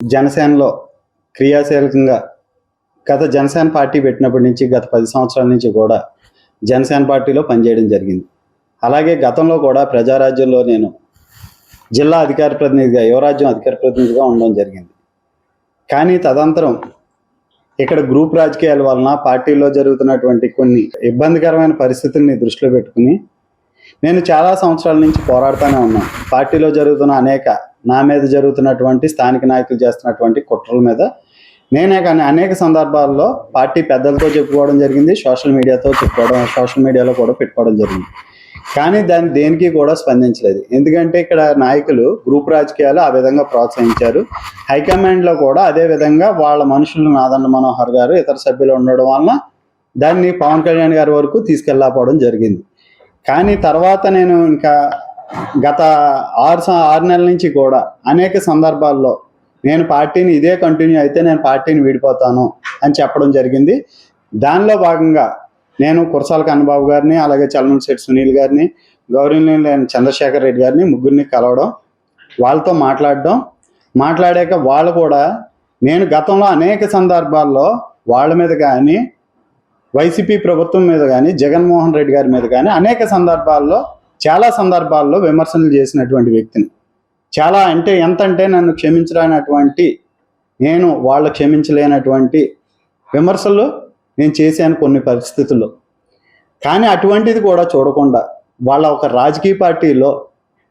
జనసేనలో క్రియాశీలకంగా గత జనసేన పార్టీ పెట్టినప్పటి నుంచి గత పది సంవత్సరాల నుంచి కూడా జనసేన పార్టీలో పనిచేయడం జరిగింది. అలాగే గతంలో కూడా ప్రజారాజ్యంలో నేను జిల్లా అధికార ప్రతినిధిగా యువరాజ్యం అధికార ప్రతినిధిగా ఉండడం జరిగింది. కానీ తదనంతరం ఇక్కడ గ్రూప్ రాజకీయాల వలన పార్టీలో జరుగుతున్నటువంటి కొన్ని ఇబ్బందికరమైన పరిస్థితుల్ని దృష్టిలో పెట్టుకుని నేను చాలా సంవత్సరాల నుంచి పోరాడుతూనే ఉన్నాను. పార్టీలో జరుగుతున్న అనేక నా మీద జరుగుతున్నటువంటి స్థానిక నాయకులు చేస్తున్నటువంటి కుట్రల మీద నేనే కానీ అనేక సందర్భాల్లో పార్టీ పెద్దలతో చెప్పుకోవడం జరిగింది సోషల్ మీడియాతో చెప్పుకోవడం సోషల్ మీడియాలో కూడా పెట్టుకోవడం జరిగింది. కానీ దాన్ని దేనికి కూడా స్పందించలేదు. ఎందుకంటే ఇక్కడ నాయకులు గ్రూప్ రాజకీయాలు ఆ విధంగా ప్రోత్సహించారు. హైకమాండ్లో కూడా అదే విధంగా వాళ్ళ మనుషులు నాదన్న మనోహర్ గారు ఇతర సభ్యులు ఉండడం వలన దాన్ని పవన్ కళ్యాణ్ గారి వరకు తీసుకెళ్ళకపోవడం జరిగింది. కానీ తర్వాత నేను ఇంకా గత ఆరు ఆరు నెలల నుంచి కూడా అనేక సందర్భాల్లో నేను పార్టీని ఇదే కంటిన్యూ అయితే నేను పార్టీని వీడిపోతాను అని చెప్పడం జరిగింది. దానిలో భాగంగా నేను కురసాల కన్నబాబు గారిని అలాగే చలమశెట్టి సునీల్ గారిని గౌరవనీయులైన చంద్రశేఖర్ రెడ్డి గారిని ముగ్గురిని కలవడం వాళ్ళతో మాట్లాడడం. మాట్లాడాక వాళ్ళు కూడా నేను గతంలో అనేక సందర్భాల్లో వాళ్ళ మీద కానీ వైసీపీ ప్రభుత్వం మీద కానీ జగన్మోహన్ రెడ్డి గారి మీద కానీ అనేక సందర్భాల్లో చాలా సందర్భాల్లో విమర్శలు చేసినటువంటి వ్యక్తిని. చాలా అంటే ఎంత అంటే నన్ను క్షమించరానటువంటి నేను వాళ్ళు క్షమించలేనటువంటి విమర్శలు నేను చేశాను కొన్ని పరిస్థితుల్లో. కానీ అటువంటిది కూడా చూడకుండా వాళ్ళ ఒక రాజకీయ పార్టీలో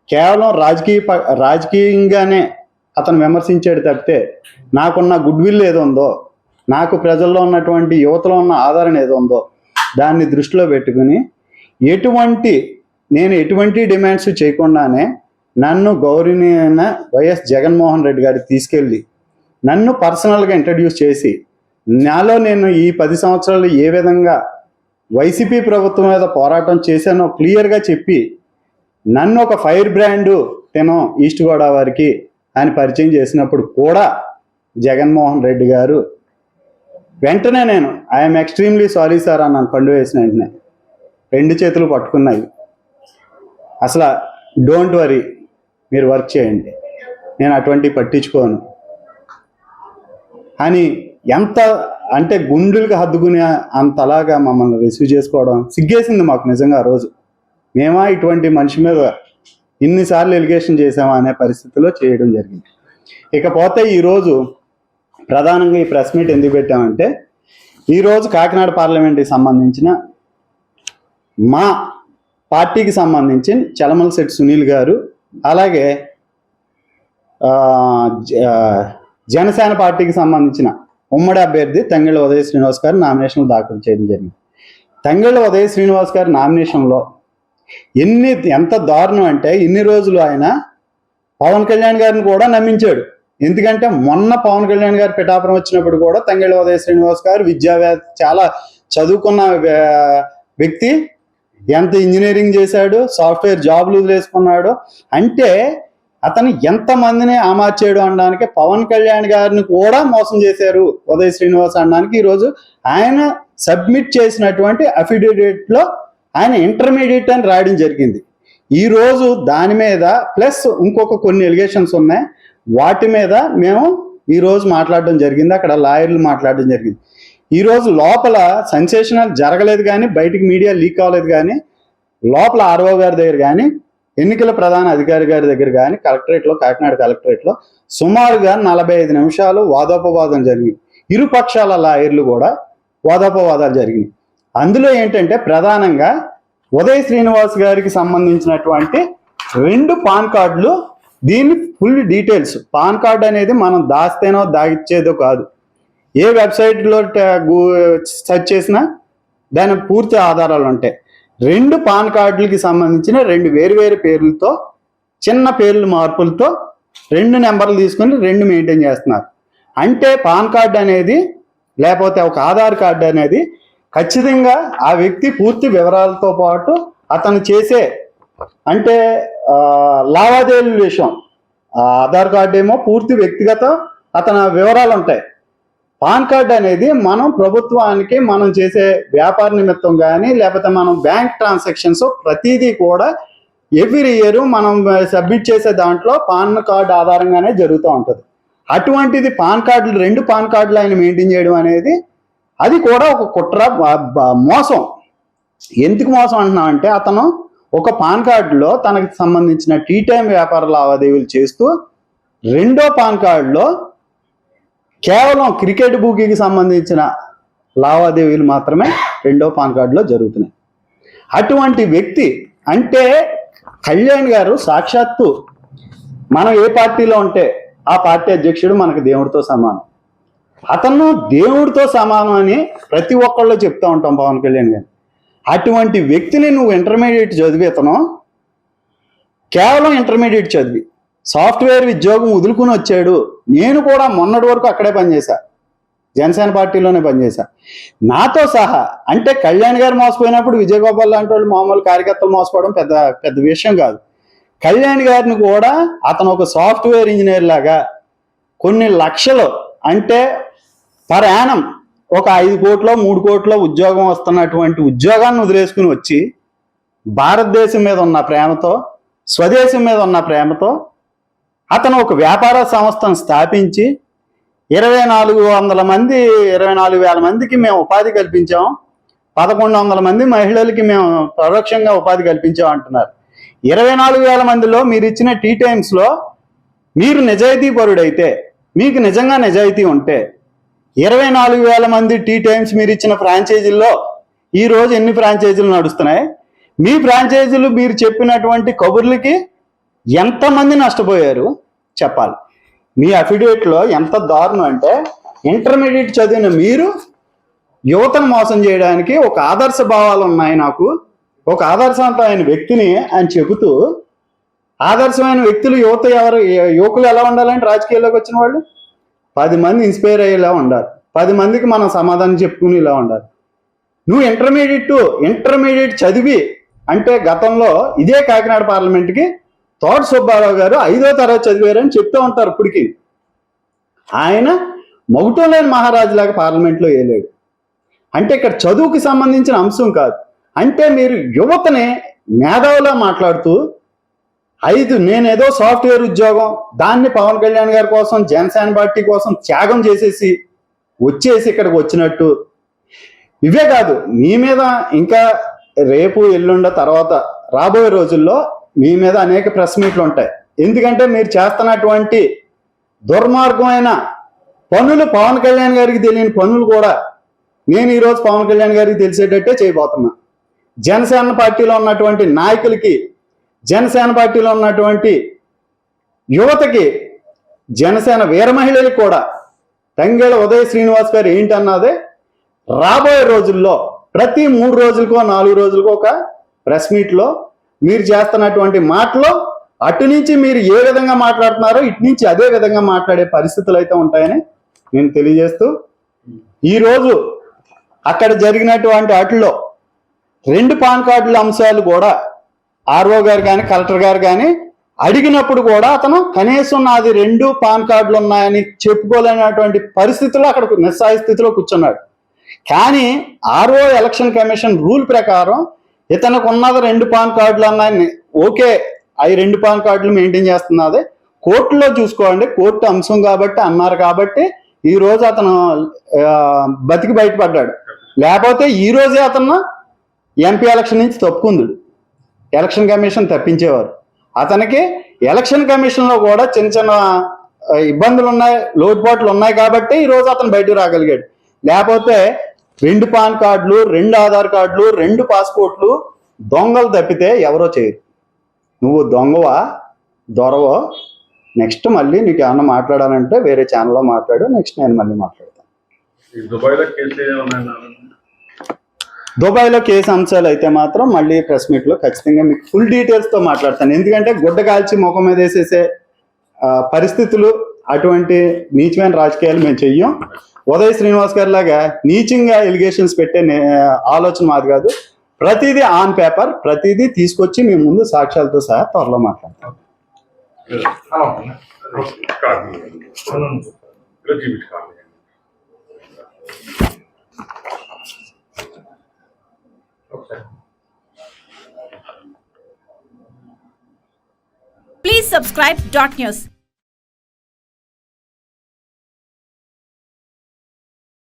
కేవలం రాజకీయ రాజకీయంగానే అతను విమర్శించాడు తప్పితే నాకున్న గుడ్ విల్ ఏదో ఉందో నాకు ప్రజల్లో ఉన్నటువంటి యువతలో ఉన్న ఆదరణ ఏదో ఉందో దాన్ని దృష్టిలో పెట్టుకుని ఎటువంటి నేను ఎటువంటి డిమాండ్స్ చేయకుండానే నన్ను గౌరవనీయమైన వైఎస్ జగన్మోహన్ రెడ్డి గారికి తీసుకెళ్ళి నన్ను పర్సనల్గా ఇంట్రడ్యూస్ చేసి నాలో నేను ఈ పది సంవత్సరాలు ఏ విధంగా వైసీపీ ప్రభుత్వం మీద పోరాటం చేశానో క్లియర్గా చెప్పి నన్ను ఒక ఫైర్ బ్రాండు తినం ఈస్ట్ గోదావరికి అని పరిచయం చేసినప్పుడు కూడా జగన్మోహన్ రెడ్డి గారు వెంటనే నేను ఐఎమ్ ఎక్స్ట్రీమ్లీ సారీ సార్ అన్నాను. పండు వేసిన వెంటనే రెండు చేతులు పట్టుకున్నాయి. అసలు డోంట్ వరీ మీరు వర్క్ చేయండి. నేను అటువంటి పట్టించుకోను. అని ఎంత అంటే గుండెలకు హద్దుకునే అంతలాగా మమ్మల్ని రిసీవ్ చేసుకోవడం సిగ్గేసింది మాకు నిజంగా ఆ రోజు. మేమా ఇటువంటి మనిషి మీద ఇన్నిసార్లు ఎలిగేషన్ చేసామా అనే పరిస్థితిలో చేయడం జరిగింది. ఇకపోతే ఈరోజు ప్రధానంగా ఈ ప్రెస్ మీట్ ఎందుకు పెట్టామంటే ఈరోజు కాకినాడ పార్లమెంట్కి సంబంధించిన మా పార్టీకి సంబంధించి చలమల శెట్టి సునీల్ గారు అలాగే జ- జనసేన పార్టీకి సంబంధించిన ఉమ్మడి అభ్యర్థి తంగళ్ళ ఉదయ శ్రీనివాస్ గారు నామినేషన్లు దాఖలు చేయడం జరిగింది. తంగళ్ళ ఉదయ శ్రీనివాస్ గారి నామినేషన్లో ఎన్ని ఎంత దారుణం అంటే ఇన్ని రోజులు ఆయన పవన్ కళ్యాణ్ గారిని కూడా నమ్మించాడు. ఎందుకంటే మొన్న పవన్ కళ్యాణ్ గారు పిఠాపురం వచ్చినప్పుడు కూడా తంగళ్ళ ఉదయ శ్రీనివాస్ గారు విద్యావేత్త చాలా చదువుకున్న వ్య- వ్యక్తి ఎంత ఇంజనీరింగ్ చేశాడు సాఫ్ట్వేర్ జాబ్లు వదిలేసుకున్నాడు అంటే అతను ఎంతమందిని ఆమార్చాడు అనడానికి పవన్ కళ్యాణ్ గారిని కూడా మోసం చేశారు ఉదయ్ శ్రీనివాస్ అనడానికి. ఈరోజు ఆయన సబ్మిట్ చేసినటువంటి అఫిడవిట్లో ఆయన ఇంటర్మీడియట్ అని రాయడం జరిగింది. ఈరోజు దాని మీద ప్లస్ ఇంకొక కొన్ని ఎలిగేషన్స్ ఉన్నాయి. వాటి మీద మేము ఈరోజు మాట్లాడడం జరిగింది. అక్కడ లాయర్లు మాట్లాడడం జరిగింది. ఈరోజు లోపల సెన్సేషనల్ జరగలేదు కానీ బయటికి మీడియా లీక్ అవ్వలేదు కానీ లోపల ఆర్ఓ గారి దగ్గర కానీ ఎన్నికల ప్రధాన అధికారి గారి దగ్గర కానీ కలెక్టరేట్లో కాకినాడ కలెక్టరేట్లో సుమారుగా నలభై ఐదు నిమిషాలు వాదోపవాదం జరిగింది. ఇరు పక్షాల లాయర్లు కూడా వాదోపవాదాలు జరిగినాయి. అందులో ఏంటంటే ప్రధానంగా ఉదయ్ శ్రీనివాస్ గారికి సంబంధించినటువంటి రెండు పాన్ కార్డులు దీని ఫుల్ డీటెయిల్స్. పాన్ కార్డ్ అనేది మనం దాస్తేనో దాగిచ్చేదో కాదు. ఏ వెబ్సైట్లో సెర్చ్ చేసినా దాని పూర్తి ఆధారాలు ఉంటాయి. రెండు పాన్ కార్డులకి సంబంధించిన రెండు వేరువేరు పేర్లతో చిన్న పేర్ల మార్పులతో రెండు నెంబర్లు తీసుకొని రెండు మెయింటైన్ చేస్తున్నారు. అంటే పాన్ కార్డు అనేది లేకపోతే ఒక ఆధార్ కార్డు అనేది ఖచ్చితంగా ఆ వ్యక్తి పూర్తి వివరాలతో పాటు అతను చేసే అంటే లావాదేవీల విషయం. ఆ ఆధార్ కార్డు ఏమో పూర్తి వ్యక్తిగత అతని వివరాలు ఉంటాయి. పాన్ కార్డ్ అనేది మనం ప్రభుత్వానికి మనం చేసే వ్యాపార నిమిత్తం కానీ లేకపోతే మనం బ్యాంక్ ట్రాన్సాక్షన్స్ ప్రతిదీ కూడా ఎవ్రీ ఇయర్ మనం సబ్మిట్ చేసే దాంట్లో పాన్ కార్డ్ ఆధారంగానే జరుగుతూ ఉంటుంది. అటువంటిది పాన్ కార్డులు రెండు పాన్ కార్డులు ఆయన మెయింటైన్ చేయడం అనేది అది కూడా ఒక కుట్ర మోసం. ఎందుకు మోసం అంటున్నామంటే అతను ఒక పాన్ కార్డులో తనకు సంబంధించిన టీ టైం వ్యాపార లావాదేవీలు చేస్తూ రెండో పాన్ కార్డులో కేవలం క్రికెట్ బుకీకి సంబంధించిన లావాదేవీలు మాత్రమే రెండో పాన్ కార్డులో జరుగుతున్నాయి. అటువంటి వ్యక్తి అంటే కళ్యాణ్ గారు సాక్షాత్తు మనం ఏ పార్టీలో ఉంటే ఆ పార్టీ అధ్యక్షుడు మనకు దేవుడితో సమానం. అతను దేవుడితో సమానం అని ప్రతి ఒక్కళ్ళు చెప్తూ ఉంటాం పవన్ కళ్యాణ్ గారు. అటువంటి వ్యక్తిని నువ్వు ఇంటర్మీడియట్ చదివి అతను కేవలం ఇంటర్మీడియట్ చదివి. సాఫ్ట్వేర్ ఉద్యోగం వదులుకుని వచ్చాడు. నేను కూడా మొన్నటి వరకు అక్కడే పనిచేశా. జనసేన పార్టీలోనే పనిచేశా. నాతో సహా అంటే కళ్యాణ్ గారు మోసపోయినప్పుడు విజయగోపాల్ లాంటి వాళ్ళు మామూలు కార్యకర్తలు మోసపోవడం పెద్ద పెద్ద విషయం కాదు. కళ్యాణ్ గారిని కూడా అతను ఒక సాఫ్ట్వేర్ ఇంజనీర్ లాగా కొన్ని లక్షలు అంటే పర్ యానం ఒక ఐదు కోట్లో మూడు కోట్లో ఉద్యోగం వస్తున్నటువంటి ఉద్యోగాన్ని వదిలేసుకుని వచ్చి భారతదేశం మీద ఉన్న ప్రేమతో స్వదేశం మీద ఉన్న ప్రేమతో అతను ఒక వ్యాపార సంస్థను స్థాపించి ఇరవై నాలుగు వందల మంది ఇరవై నాలుగు వేల మందికి మేము ఉపాధి కల్పించాం. పదకొండు వందల మంది మహిళలకి మేము పరోక్షంగా ఉపాధి కల్పించాం అంటున్నారు. ఇరవై నాలుగు వేల మందిలో మీరు ఇచ్చిన టీ టైమ్స్లో మీరు నిజాయితీ పరుడైతే మీకు నిజంగా నిజాయితీ ఉంటే ఇరవై నాలుగు వేల మంది టీ టైమ్స్ మీరు ఇచ్చిన ఫ్రాంచైజీల్లో ఈరోజు ఎన్ని ఫ్రాంచైజీలు నడుస్తున్నాయి? మీ ఫ్రాంచైజీలు మీరు చెప్పినటువంటి కబుర్లకి ఎంతమంది నష్టపోయారు? చెప్పాలి. మీ అఫిడవిట్లో ఎంత దారుణం అంటే ఇంటర్మీడియట్ చదివిన మీరు యువతను మోసం చేయడానికి ఒక ఆదర్శ భావాలు ఉన్నాయి నాకు. ఒక ఆదర్శవంతమైన వ్యక్తిని అని చెబుతూ ఆదర్శమైన వ్యక్తులు యువత ఎవరు యువకులు ఎలా ఉండాలంటే రాజకీయాల్లోకి వచ్చిన వాళ్ళు? పది మంది ఇన్స్పైర్ అయ్యేలా ఉండాలి. పది మందికి మనం సమాధానం చెప్పుకుని ఇలా ఉండాలి. నువ్వు ఇంటర్మీడియట్ ఇంటర్మీడియట్ చదివి అంటే గతంలో ఇదే కాకినాడ పార్లమెంట్కి తోట సుబ్బారావు గారు ఐదో తరగతి చదివారని చెప్తూ ఉంటారు ఇప్పటికి. ఆయన మొగటం లేని మహారాజులాగా పార్లమెంట్లో వేయలేడు అంటే ఇక్కడ చదువుకి సంబంధించిన అంశం కాదు. అంటే మీరు యువతనే మేధావులా మాట్లాడుతూ ఐదు నేనేదో సాఫ్ట్వేర్ ఉద్యోగం దాన్ని పవన్ కళ్యాణ్ గారి కోసం జనసేన పార్టీ కోసం త్యాగం చేసేసి వచ్చేసి ఇక్కడికి వచ్చినట్టు. ఇవే కాదు మీ మీద ఇంకా రేపు ఎల్లుండ తర్వాత రాబోయే రోజుల్లో మీ మీద అనేక ప్రెస్ మీట్లు ఉంటాయి. ఎందుకంటే మీరు చేస్తున్నటువంటి దుర్మార్గమైన పనులు పవన్ కళ్యాణ్ గారికి తెలియని పనులు కూడా నేను ఈరోజు పవన్ కళ్యాణ్ గారికి తెలిసేటట్టే చేయబోతున్నా. జనసేన పార్టీలో ఉన్నటువంటి నాయకులకి జనసేన పార్టీలో ఉన్నటువంటి యువతకి జనసేన వీర మహిళలకు కూడా తంగేళ ఉదయ శ్రీనివాస్ గారు ఏంటన్నదే రాబోయే రోజుల్లో ప్రతి మూడు రోజులకో నాలుగు రోజులకో ఒక ప్రెస్ మీట్లో మీరు చేస్తున్నటువంటి మాటలో అటు నుంచి మీరు ఏ విధంగా మాట్లాడుతున్నారో ఇటు నుంచి అదే విధంగా మాట్లాడే పరిస్థితులు అయితే ఉంటాయని నేను తెలియజేస్తూ ఈరోజు అక్కడ జరిగినటువంటి అటులో రెండు పాన్ కార్డుల అంశాలు కూడా ఆర్ఓ గారు కానీ కలెక్టర్ గారు కానీ అడిగినప్పుడు కూడా అతను కనీసం నాది రెండు పాన్ కార్డులు ఉన్నాయని చెప్పుకోలేనటువంటి పరిస్థితుల్లో అక్కడ నిస్సాయ స్థితిలో కూర్చున్నాడు. కానీ ఆర్ఓ ఎలక్షన్ కమిషన్ రూల్ ప్రకారం ఇతనికి ఉన్నది రెండు పాన్ కార్డులు అన్నాయని. ఓకే అవి రెండు పాన్ కార్డులు మెయింటైన్ చేస్తున్నది. కోర్టులో చూసుకోండి. కోర్టు అంశం కాబట్టి అన్నారు కాబట్టి ఈ రోజు అతను బతికి బయటపడ్డాడు. లేకపోతే ఈ రోజే అతను ఎంపీ ఎలక్షన్ నుంచి తప్పుకుంది ఎలక్షన్ కమిషన్ తప్పించేవారు. అతనికి ఎలక్షన్ కమిషన్లో కూడా చిన్న చిన్న ఇబ్బందులు ఉన్నాయి లోటుపాట్లు ఉన్నాయి కాబట్టి ఈ రోజు అతను బయటకు రాగలిగాడు. లేకపోతే రెండు పాన్ కార్డులు రెండు ఆధార్ కార్డులు రెండు పాస్పోర్ట్లు దొంగలు తప్పితే ఎవరో చేయరు. నువ్వు దొంగవా? దొరవో? నెక్స్ట్ మళ్ళీ నీకు ఏమన్నా మాట్లాడాలంటే వేరే ఛానల్లో మాట్లాడు నెక్స్ట్ నేను మళ్ళీ మాట్లాడతాను. దుబాయ్లో కేసు అంశాలు అయితే మాత్రం మళ్ళీ ప్రెస్ మీట్లో ఖచ్చితంగా మీకు ఫుల్ డీటెయిల్స్తో మాట్లాడతాను. ఎందుకంటే గుడ్డ కాల్చి ముఖం మీద వేసేసే పరిస్థితులు అటువంటి నీచమైన రాజకీయాలు మేము చెయ్యం. ఉదయ్ శ్రీనివాస్ గారి లాగా నీచంగా ఎలిగేషన్స్ పెట్టే నే- ఆలోచన మాది కాదు. ప్రతిదీ ఆన్ పేపర్ ప్రతిదీ తీసుకొచ్చి మేము ముందు సాక్ష్యాలతో సహా త్వరలో మాట్లాడతాం. Please Please subscribe Dot News.